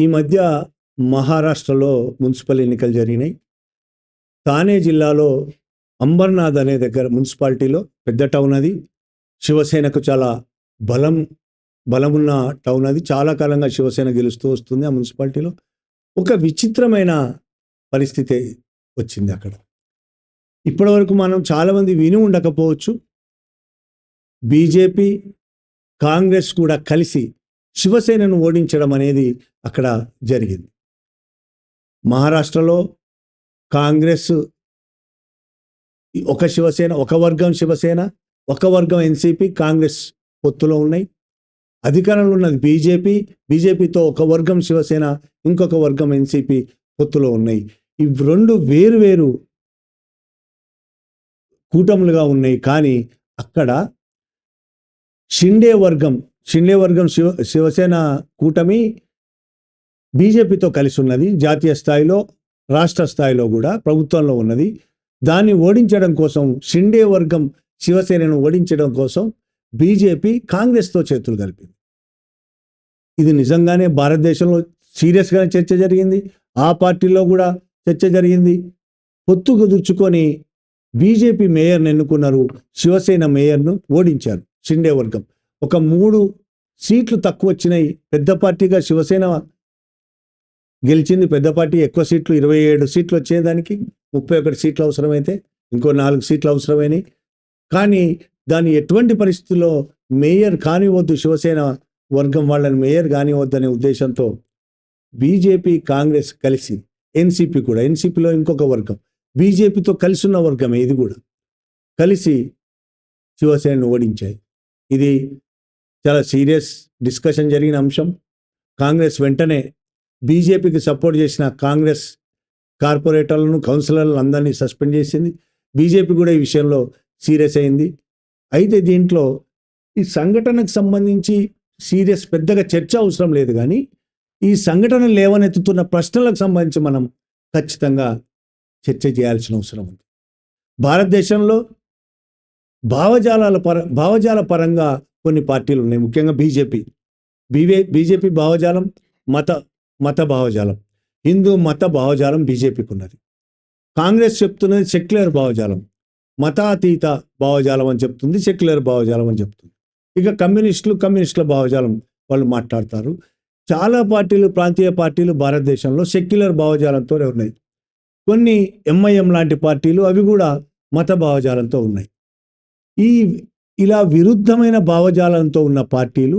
ఈ మధ్య మహారాష్ట్రలో మున్సిపల్ ఎన్నికలు జరిగినాయి. తానే జిల్లాలో అంబర్నాథ్ అనే దగ్గర మున్సిపాలిటీలో పెద్ద టౌన్ అది. శివసేనకు చాలా బలం బలమున్న టౌన్ అది. చాలా కాలంగా శివసేన గెలుస్తూ వస్తుంది ఆ మున్సిపాలిటీలో. ఒక విచిత్రమైన పరిస్థితి వచ్చింది అక్కడ. ఇప్పటివరకు మనం చాలామంది విని ఉండకపోవచ్చు. బీజేపీ కాంగ్రెస్ కూడా కలిసి శివసేనను ఓడించడం అనేది అక్కడ జరిగింది. మహారాష్ట్రలో కాంగ్రెస్ ఒక శివసేన ఒక వర్గం శివసేన ఒక వర్గం ఎన్సీపీ కాంగ్రెస్ పొత్తులో ఉన్నాయి. అధికారంలో ఉన్నది బీజేపీ బీజేపీతో ఒక వర్గం శివసేన ఇంకొక వర్గం ఎన్సీపీ పొత్తులో ఉన్నాయి. ఇవి రెండు వేరు వేరు కూటములుగా ఉన్నాయి. కానీ అక్కడ షిండే వర్గం షిండే వర్గం శివ శివసేన కూటమి బీజేపీతో కలిసి ఉన్నది జాతీయ స్థాయిలో రాష్ట్ర స్థాయిలో కూడా ప్రభుత్వంలో ఉన్నది. దాన్ని ఓడించడం కోసం షిండే వర్గం శివసేనను ఓడించడం కోసం బీజేపీ కాంగ్రెస్తో చేతులు కలిపింది. ఇది నిజంగానే భారతదేశంలో సీరియస్గానే చర్చ జరిగింది. ఆ పార్టీలో కూడా చర్చ జరిగింది. పొత్తు కుదుర్చుకొని బీజేపీ మేయర్ని ఎన్నుకున్నారు శివసేన మేయర్ను ఓడించారు షిండే వర్గం ఒక మూడు సీట్లు తక్కువ వచ్చినాయి పెద్ద పార్టీగా శివసేన గెలిచింది. పెద్ద పార్టీ ఎక్కువ సీట్లు ఇరవై ఏడు సీట్లు వచ్చేదానికి ముప్పై ఒకటి సీట్లు అవసరమైతే ఇంకో నాలుగు సీట్లు అవసరమైనవి కానీ దాని ఎటువంటి పరిస్థితుల్లో మేయర్ కానివద్దు శివసేన వర్గం వాళ్ళని మేయర్ కానివద్దనే అనే ఉద్దేశంతో బీజేపీ కాంగ్రెస్ కలిసి ఎన్సీపీ కూడా ఎన్సీపీలో ఇంకొక వర్గం బీజేపీతో కలిసి ఉన్న వర్గమే ఇది కూడా కలిసి శివసేనను ఓడించాయి. ఇది చాలా సీరియస్ డిస్కషన్ జరిగిన అంశం. కాంగ్రెస్ వెంటనే బీజేపీకి సపోర్ట్ చేసిన కాంగ్రెస్ కార్పొరేటర్లను కౌన్సిలర్లను అందరినీ సస్పెండ్ చేసింది. బీజేపీ కూడా ఈ విషయంలో సీరియస్ అయింది. అయితే దీంట్లో ఈ సంఘటనకు సంబంధించి సీరియస్ పెద్దగా చర్చ అవసరం లేదు కానీ ఈ సంఘటన లేవనెత్తుతున్న ప్రశ్నలకు సంబంధించి మనం ఖచ్చితంగా చర్చ చేయాల్సిన అవసరం ఉంది. భారతదేశంలో భావజాలాల పర భావజాల పరంగా కొన్ని పార్టీలు ఉన్నాయి. ముఖ్యంగా బీజేపీ. బీవే బీజేపీ భావజాలం మత మత భావజాలం. హిందూ మత భావజాలం బీజేపీకి ఉన్నది కాంగ్రెస్ చెప్తున్నది సెక్యులర్ భావజాలం. మతాతీత భావజాలం అని చెప్తుంది సెక్యులర్ భావజాలం అని చెప్తుంది. ఇక కమ్యూనిస్టులు కమ్యూనిస్టుల భావజాలం వాళ్ళు మాట్లాడతారు. చాలా పార్టీలు ప్రాంతీయ పార్టీలు భారతదేశంలో సెక్యులర్ భావజాలంతో ఉన్నాయి. కొన్ని ఎంఐఎం లాంటి పార్టీలు అవి కూడా మత భావజాలంతో ఉన్నాయి. ఈ ఇలా విరుద్ధమైన భావజాలంతో ఉన్న పార్టీలు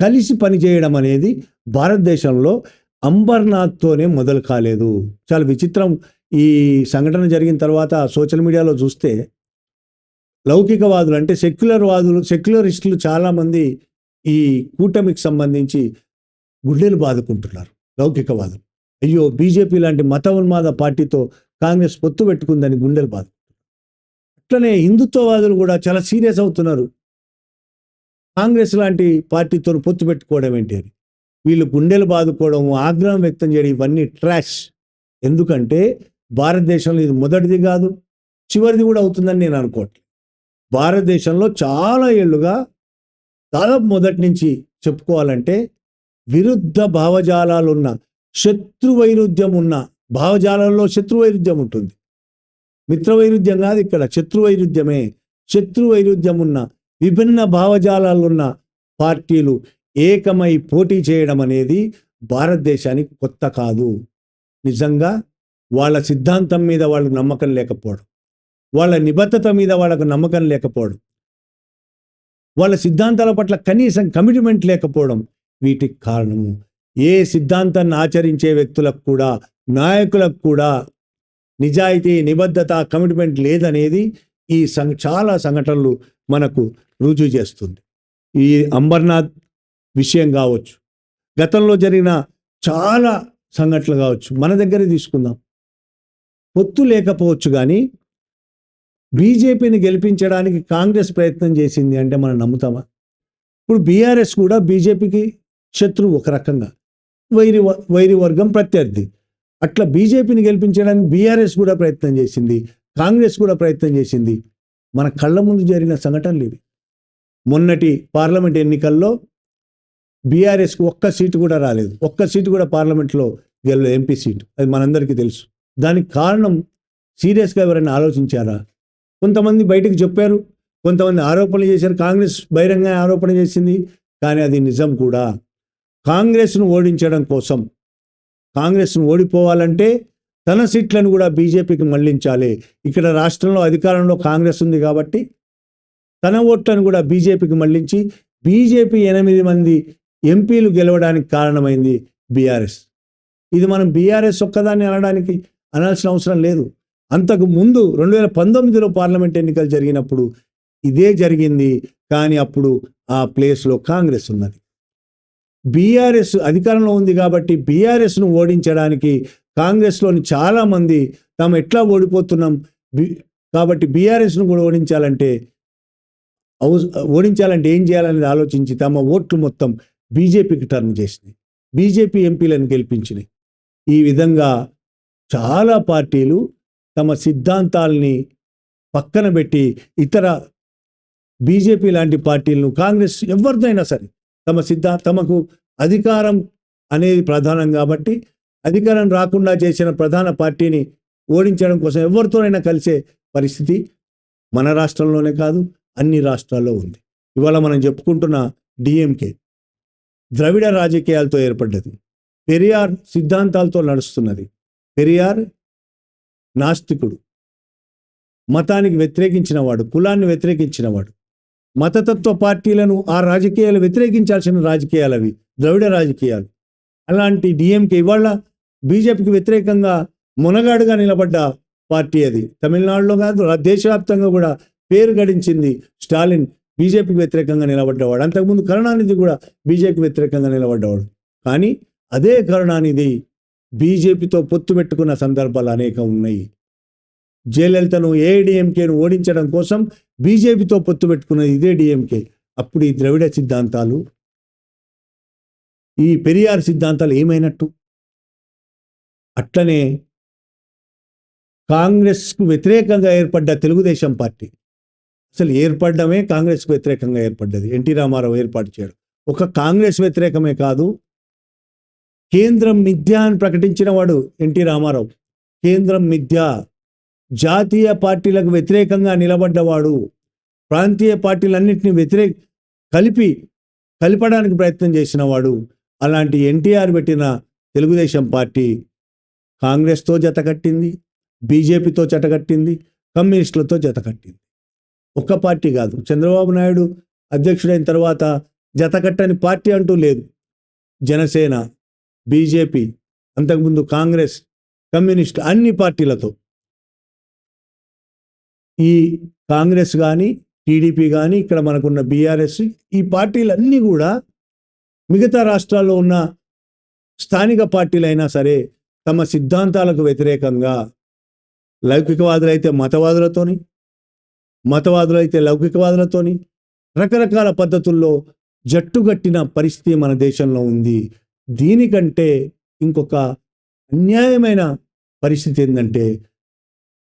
కలిసి పనిచేయడం అనేది భారతదేశంలో అంబర్నాథ్తోనే మొదలు కాలేదు. చాలా విచిత్రం. ఈ సంఘటన జరిగిన తర్వాత సోషల్ మీడియాలో చూస్తే లౌకికవాదులు అంటే సెక్యులర్ వాదులు సెక్యులరిస్టులు చాలామంది ఈ కూటమికి సంబంధించి గుండెలు బాదుకుంటున్నారు లౌకికవాదులు. అయ్యో బీజేపీ లాంటి మత ఉన్మాద పార్టీతో కాంగ్రెస్ పొత్తు పెట్టుకుందని గుండెలు బాధ అట్లనే హిందుత్వవాదులు కూడా చాలా సీరియస్ అవుతున్నారు. కాంగ్రెస్ లాంటి పార్టీతో పొత్తు పెట్టుకోవడం ఏంటి అని. వీళ్ళు గుండెలు బాదుకోవడం ఆగ్రహం వ్యక్తం చేయడం ఇవన్నీ ట్రాష్. ఎందుకంటే భారతదేశంలో ఇది మొదటిది కాదు చివరిది కూడా అవుతుందని నేను అనుకోవట్లేదు. భారతదేశంలో చాలా ఏళ్ళుగా దాదాపు మొదటి నుంచి చెప్పుకోవాలంటే విరుద్ధ భావజాలాలు ఉన్న శత్రు వైరుధ్యం ఉన్న భావజాలంలో శత్రు వైరుధ్యం ఉంటుంది. మిత్రవైరుధ్యం కాదు ఇక్కడ శత్రు వైరుధ్యమే శత్రు వైరుధ్యం ఉన్న విభిన్న భావజాలాలున్న పార్టీలు ఏకమై పోటీ చేయడం అనేది భారతదేశానికి కొత్త కాదు. నిజంగా వాళ్ళ సిద్ధాంతం మీద వాళ్ళకు నమ్మకం లేకపోవడం వాళ్ళ నిబద్ధత మీద వాళ్ళకు నమ్మకం లేకపోవడం వాళ్ళ సిద్ధాంతాల పట్ల కనీసం కమిట్మెంట్ లేకపోవడం వీటికి కారణము. ఏ సిద్ధాంతాన్ని ఆచరించే వ్యక్తులకు కూడా నాయకులకు కూడా నిజాయితీ నిబద్ధత కమిట్మెంట్ లేదనేది ఈ సంఘ చాలా సంఘటనలు మనకు రుజువు చేస్తుంది. ఈ అంబర్నాథ్ విషయం కావచ్చు గతంలో జరిగిన చాలా సంఘటనలు కావచ్చు మన దగ్గర తీసుకుందాం. పొత్తు లేకపోవచ్చు కానీ బీజేపీని గెలిపించడానికి కాంగ్రెస్ ప్రయత్నం చేసింది అంటే మనం నమ్ముతామా? ఇప్పుడు బీఆర్ఎస్ కూడా బీజేపీకి శత్రువు ఒక రకంగా వైరి వ- వైరి వర్గం ప్రత్యర్థి. అట్లా బీజేపీని గెలిపించడానికి బీఆర్ఎస్ కూడా ప్రయత్నం చేసింది కాంగ్రెస్ కూడా ప్రయత్నం చేసింది. మన కళ్ళ ముందు జరిగిన సంఘటనలు ఇవి. మొన్నటి పార్లమెంట్ ఎన్నికల్లో బీఆర్ఎస్కి ఒక్క సీటు కూడా రాలేదు. ఒక్క సీటు కూడా పార్లమెంట్లో గెలలేదు ఎంపీ సీటు. అది మనందరికీ తెలుసు. దానికి కారణం సీరియస్గా ఎవరైనా ఆలోచించారా? కొంతమంది బయటకు చెప్పారు. కొంతమంది ఆరోపణలు చేశారు. కాంగ్రెస్ బహిరంగ ఆరోపణ చేసింది. కానీ అది నిజం కూడా. కాంగ్రెస్ను ఓడించడం కోసం కాంగ్రెస్ను ఓడిపోవాలంటే తన సీట్లను కూడా బీజేపీకి మళ్ళించాలి. ఇక్కడ రాష్ట్రంలో అధికారంలో కాంగ్రెస్ ఉంది కాబట్టి తన ఓట్లను కూడా బీజేపీకి మళ్ళించి బీజేపీ ఎనిమిది మంది ఎంపీలు గెలవడానికి కారణమైంది బీఆర్ఎస్. ఇది మనం బీఆర్ఎస్ ఒక్కదాన్ని అనడానికి అనాల్సిన అవసరం లేదు. అంతకు ముందు రెండు వేల పంతొమ్మిదిలో పార్లమెంట్ ఎన్నికలు జరిగినప్పుడు ఇదే జరిగింది. కానీ అప్పుడు ఆ ప్లేస్లో కాంగ్రెస్ ఉన్నది. బీఆర్ఎస్ అధికారంలో ఉంది కాబట్టి బీఆర్ఎస్ను ఓడించడానికి కాంగ్రెస్లోని చాలామంది తాము ఎట్లా ఓడిపోతున్నాం? బి- కాబట్టి బీఆర్ఎస్ను కూడా ఓడించాలంటే అవు- ఓడించాలంటే ఏం చేయాలనేది ఆలోచించి తమ ఓట్లు మొత్తం బీజేపీకి టర్న్ చేసింది బీజేపీ ఎంపీలను గెలిపించినాయి. ఈ విధంగా చాలా పార్టీలు తమ సిద్ధాంతాల్ని పక్కన పెట్టి ఇతర బీజేపీ లాంటి పార్టీలను కాంగ్రెస్ ఎవరిదైనా సరే తమ సిద్ధా తమకు అధికారం అనేది ప్రధానం కాబట్టి అధికారం రాకుండా చేసిన ప్రధాన పార్టీని ఓడించడం కోసం ఎవరితోనైనా కలిసే పరిస్థితి మన రాష్ట్రంలోనే కాదు అన్ని రాష్ట్రాల్లో ఉంది. ఇవాళ మనం చెప్పుకుంటున్న డిఎంకే ద్రవిడ రాజకీయాలతో ఏర్పడ్డది. పెరియార్ సిద్ధాంతాలతో నడుస్తున్నది. పెరియార్ నాస్తికుడు. మతానికి వ్యతిరేకించినవాడు కులాన్ని వ్యతిరేకించినవాడు మతతత్వ పార్టీలను ఆ రాజకీయాలు వ్యతిరేకించాల్సిన రాజకీయాలు అవి ద్రవిడ రాజకీయాలు. అలాంటి డిఎంకే ఇవాళ బీజేపీకి వ్యతిరేకంగా మునగాడుగా నిలబడ్డ పార్టీ అది. తమిళనాడులో కాదు దేశవ్యాప్తంగా కూడా పేరు గడించింది స్టాలిన్ బీజేపీకి వ్యతిరేకంగా నిలబడ్డవాడు. అంతకుముందు కరుణానిధి కూడా బీజేపీకి వ్యతిరేకంగా నిలబడ్డవాడు. కానీ అదే కరుణానిధి బీజేపీతో పొత్తు పెట్టుకున్న సందర్భాలు అనేకం ఉన్నాయి. జయలలితను ఏఐడిఎంకేను ఓడించడం కోసం బీజేపీతో పొత్తు పెట్టుకున్నది ఇదే డిఎంకే అప్పుడు ఈ ద్రవిడ సిద్ధాంతాలు ఈ పెరియార్ సిద్ధాంతాలు ఏమైనట్టు? అట్లనే కాంగ్రెస్కు వ్యతిరేకంగా ఏర్పడ్డ తెలుగుదేశం పార్టీ. అసలు ఏర్పడమే కాంగ్రెస్కు వ్యతిరేకంగా ఏర్పడ్డది. ఎన్టీ రామారావు ఏర్పాటు చేయడం. ఒక కాంగ్రెస్ వ్యతిరేకమే కాదు కేంద్రం మిథ్య అని ప్రకటించిన వాడు ఎన్టీ రామారావు. కేంద్రం మిథ్య. జాతీయ పార్టీలకు వ్యతిరేకంగా నిలబడ్డవాడు ప్రాంతీయ పార్టీలన్నింటినీ వ్యతిరేక కలిపి కలపడానికి ప్రయత్నం చేసినవాడు అలాంటి ఎన్టీఆర్ పెట్టిన తెలుగుదేశం పార్టీ కాంగ్రెస్తో జతకట్టింది బీజేపీతో జతకట్టింది కమ్యూనిస్టులతో జతకట్టింది ఒక్క పార్టీ కాదు. చంద్రబాబు నాయుడు అధ్యక్షుడైన తర్వాత జతకట్టని పార్టీ అంటూ లేదు. జనసేన బీజేపీ అంతకుముందు కాంగ్రెస్ కమ్యూనిస్ట్ అన్ని పార్టీలతో ఈ కాంగ్రెస్ కానీ టీడీపీ కానీ ఇక్కడ మనకున్న బీఆర్ఎస్ ఈ పార్టీలన్నీ కూడా మిగతా రాష్ట్రాల్లో ఉన్న స్థానిక పార్టీలైనా సరే తమ సిద్ధాంతాలకు వ్యతిరేకంగా లౌకికవాదులైతే మతవాదులతోని మతవాదులైతే లౌకికవాదులతోని రకరకాల పద్ధతుల్లో జట్టుగట్టిన పరిస్థితి మన దేశంలో ఉంది. దీనికంటే ఇంకొక అన్యాయమైన పరిస్థితి ఏంటంటే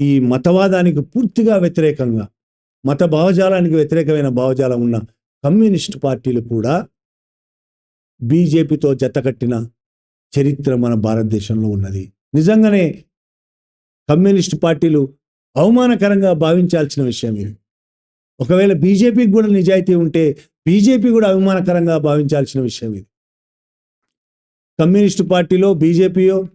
ఈ మతవాదానికి పూర్తిగా వ్యతిరేకంగా మత భావజాలానికి వ్యతిరేకమైన భావజాలం ఉన్న కమ్యూనిస్ట్ పార్టీలు కూడా బీజేపీతో జతకట్టిన చరిత్ర మన భారతదేశంలో ఉన్నది. నిజంగానే కమ్యూనిస్ట్ పార్టీలు అవమానకరంగా భావించాల్సిన విషయం ఇది. ఒకవేళ బీజేపీకి కూడా నిజాయితీ ఉంటే బీజేపీ కూడా అవమానకరంగా భావించాల్సిన విషయం ఇది. కమ్యూనిస్టు పార్టీలో బీజేపీయో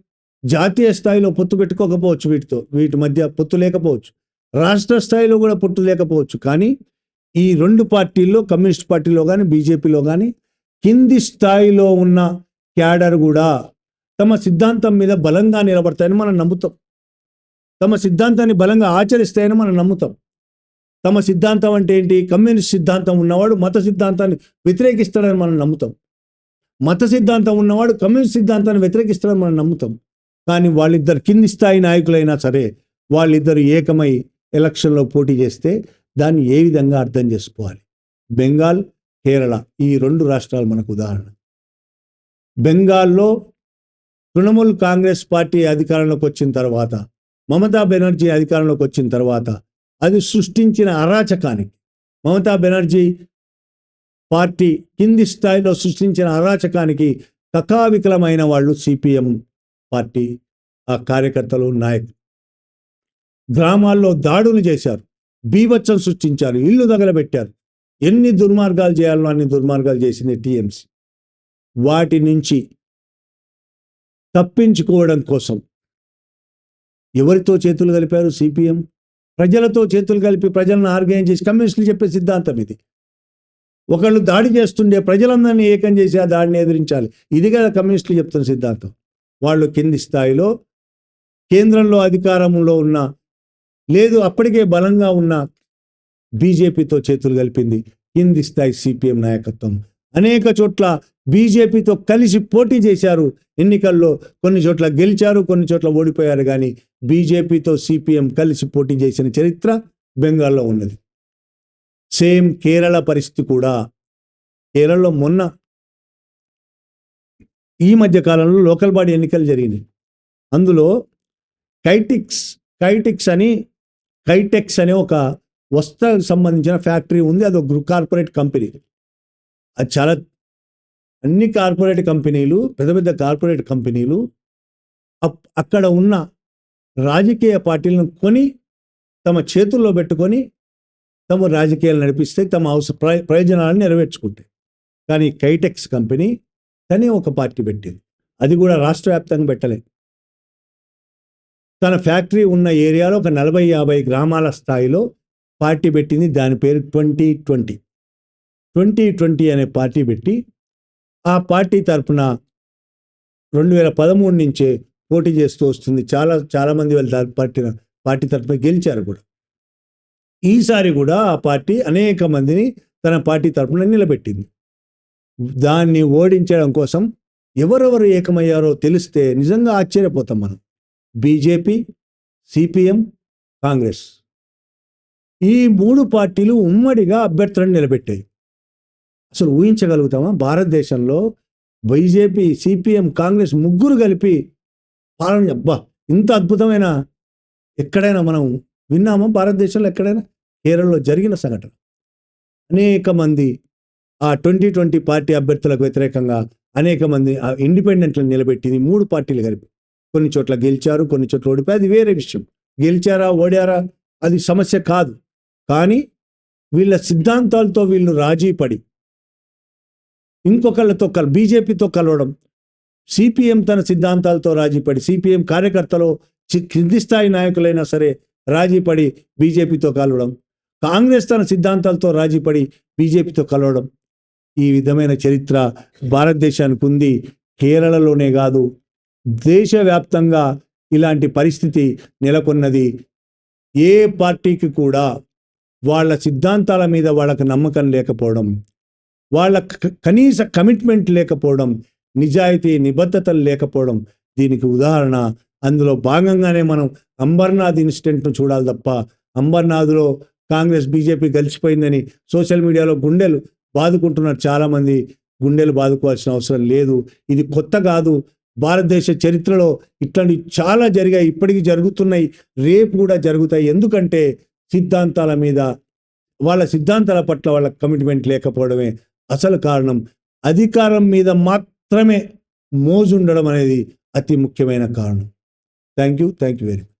జాతీయ స్థాయిలో పొత్తు పెట్టుకోకపోవచ్చు వీటితో వీటి మధ్య పొత్తు లేకపోవచ్చు. రాష్ట్ర స్థాయిలో కూడా పొత్తు లేకపోవచ్చు. కానీ ఈ రెండు పార్టీల్లో కమ్యూనిస్ట్ పార్టీలో కానీ బీజేపీలో కానీ కింది స్థాయిలో ఉన్న క్యాడర్ కూడా తమ సిద్ధాంతం మీద బలంగా నిలబడతాయని మనం నమ్ముతాం. తమ సిద్ధాంతాన్ని బలంగా ఆచరిస్తాయని మనం నమ్ముతాం. తమ సిద్ధాంతం అంటే ఏంటి? కమ్యూనిస్ట్ సిద్ధాంతం ఉన్నవాడు మత సిద్ధాంతాన్ని వ్యతిరేకిస్తాడని మనం నమ్ముతాం. మత సిద్ధాంతం ఉన్నవాడు కమ్యూనిస్ట్ సిద్ధాంతాన్ని వ్యతిరేకిస్తాడని మనం నమ్ముతాం. కానీ వాళ్ళిద్దరు కింది స్థాయి నాయకులైనా సరే వాళ్ళిద్దరు ఏకమై ఎలక్షన్లో పోటీ చేస్తే దాన్ని ఏ విధంగా అర్థం చేసుకోవాలి? బెంగాల్ కేరళ ఈ రెండు రాష్ట్రాలు మనకు ఉదాహరణ. బెంగాల్లో తృణమూల్ కాంగ్రెస్ పార్టీ అధికారంలోకి వచ్చిన తర్వాత మమతా బెనర్జీ అధికారంలోకి వచ్చిన తర్వాత అది సృష్టించిన అరాచకానికి మమతా బెనర్జీ పార్టీ కింది స్థాయిలో సృష్టించిన అరాచకానికి కకావికలమైన వాళ్ళు సిపిఎం పార్టీ ఆ కార్యకర్తలు నాయకులు. గ్రామాల్లో దాడులు చేశారు. బీభత్సం సృష్టించారు. ఇల్లు తగలబెట్టారు. ఎన్ని దుర్మార్గాలు చేయాలో అన్ని దుర్మార్గాలు చేసింది టీఎంసీ. వాటి నుంచి తప్పించుకోవడం కోసం ఎవరితో చేతులు కలిపారు సిపిఎం? ప్రజలతో చేతులు కలిపి ప్రజలను ఆర్గనైజ్ చేసి కమ్యూనిస్టులు చెప్పే సిద్ధాంతం ఇది. ఒకళ్ళు దాడి చేస్తుండే ప్రజలందరినీ ఏకం చేసి ఆ దాడిని ఎదిరించాలి. ఇది కదా కమ్యూనిస్టులు చెప్తున్న సిద్ధాంతం. వాళ్ళు కింది స్థాయిలో కేంద్రంలో అధికారంలో ఉన్న లేదు అప్పటికే బలంగా ఉన్న బీజేపీతో చేతులు కలిపింది కింది స్థాయి సిపిఎం నాయకత్వం. అనేక చోట్ల బీజేపీతో కలిసి పోటీ చేశారు ఎన్నికల్లో. కొన్ని చోట్ల గెలిచారు కొన్ని చోట్ల ఓడిపోయారు కానీ బీజేపీతో సిపిఎం కలిసి పోటీ చేసిన చరిత్ర బెంగాల్లో ఉన్నది. సేమ్ కేరళ పరిస్థితి కూడా. కేరళలో మొన్న ఈ మధ్య కాలంలో లోకల్ బాడీ ఎన్నికలు జరిగినాయి. అందులో కైటిక్స్ కైటిక్స్ అని కైటెక్స్ అనే ఒక వస్త్రాలకు సంబంధించిన ఫ్యాక్టరీ ఉంది. అది ఒక కార్పొరేట్ కంపెనీ. అది చాలా అన్ని కార్పొరేట్ కంపెనీలు పెద్ద పెద్ద కార్పొరేట్ కంపెనీలు అప్- అక్కడ ఉన్న రాజకీయ పార్టీలను కొని తమ చేతుల్లో పెట్టుకొని తమ రాజకీయాలు నడిపిస్తే తమ అవసర ప్రయోజనాలను నెరవేర్చుకుంటాయి. కానీ కైటెక్స్ కంపెనీ తనే ఒక పార్టీ పెట్టింది. అది కూడా రాష్ట్ర వ్యాప్తంగా పెట్టలే తన ఫ్యాక్టరీ ఉన్న ఏరియాలో ఒక నలభై యాభై గ్రామాల స్థాయిలో పార్టీ పెట్టింది. దాని పేరు ట్వంటీ ట్వంటీ. ట్వంటీ ట్వంటీ అనే పార్టీ పెట్టి ఆ పార్టీ తరపున రెండు వేల పదమూడు నుంచే పోటీ చేస్తూ వస్తుంది. చాలా చాలామంది వాళ్ళ పార్టీ పార్టీ తరపున గెలిచారు కూడా. ఈసారి కూడా ఆ పార్టీ అనేక మందిని తన పార్టీ తరపున నిలబెట్టింది. దాన్ని ఓడించడం కోసం ఎవరెవరు ఏకమయ్యారో తెలిస్తే నిజంగా ఆశ్చర్యపోతాం మనం. BJP CPM Congress. ఈ మూడు పార్టీలు ఉమ్మడిగా అభ్యర్థులను నిలబెట్టాయి. అసలు ఊహించగలుగుతామా? భారతదేశంలో బీజేపీ సిపిఎం కాంగ్రెస్ ముగ్గురు కలిపి పాలన అబ్బా! ఇంత అద్భుతమైన ఎక్కడైనా మనం విన్నామా? భారతదేశంలో ఎక్కడైనా? కేరళలో జరిగిన సంఘటన. అనేక మంది ఆ ట్వంటీ ట్వంటీ పార్టీ అభ్యర్థులకు వ్యతిరేకంగా అనేక మంది ఆ ఇండిపెండెంట్లను నిలబెట్టింది మూడు పార్టీలు కలిపి. కొన్ని చోట్ల గెలిచారు కొన్ని చోట్ల ఓడిపోయి అది వేరే విషయం. గెలిచారా ఓడారా అది సమస్య కాదు. కానీ వీళ్ళ సిద్ధాంతాలతో వీళ్ళు రాజీ పడి ఇంకొకళ్ళతో కల బీజేపీతో కలవడం సిపిఎం తన సిద్ధాంతాలతో రాజీపడి సిపిఎం కార్యకర్తలు చి- కింది స్థాయి నాయకులైనా సరే రాజీపడి బీజేపీతో కలవడం కాంగ్రెస్ తన సిద్ధాంతాలతో రాజీపడి బీజేపీతో కలవడం ఈ విధమైన చరిత్ర భారతదేశానికి ఉంది. కేరళలోనే కాదు దేశవ్యాప్తంగా ఇలాంటి పరిస్థితి నెలకొన్నది. ఏ పార్టీకి కూడా వాళ్ళ సిద్ధాంతాల మీద వాళ్ళకి నమ్మకం లేకపోవడం వాళ్ళ కనీస కమిట్మెంట్ లేకపోవడం నిజాయితీ నిబద్ధతలు లేకపోవడం దీనికి ఉదాహరణ. అందులో భాగంగానే మనం అంబర్నాథ్ ఇన్సిడెంట్ను చూడాలి తప్ప అంబర్నాథ్లో కాంగ్రెస్ బీజేపీ కలిసిపోయిందని సోషల్ మీడియాలో గుండెలు బాదుకుంటున్నారు. చాలామంది గుండెలు బాదుకోవాల్సిన అవసరం లేదు. ఇది కొత్త కాదు. భారతదేశ చరిత్రలో ఇట్లాంటివి చాలా జరిగాయి. ఇప్పటికీ జరుగుతున్నాయి. రేపు కూడా జరుగుతాయి. ఎందుకంటే సిద్ధాంతాల మీద వాళ్ళ సిద్ధాంతాల పట్ల వాళ్ళ కమిట్మెంట్ లేకపోవడమే అసలు కారణం. అధికారం మీద మాత్రమే మోజుండడం అనేది అతి ముఖ్యమైన కారణం. Thank you thank you very much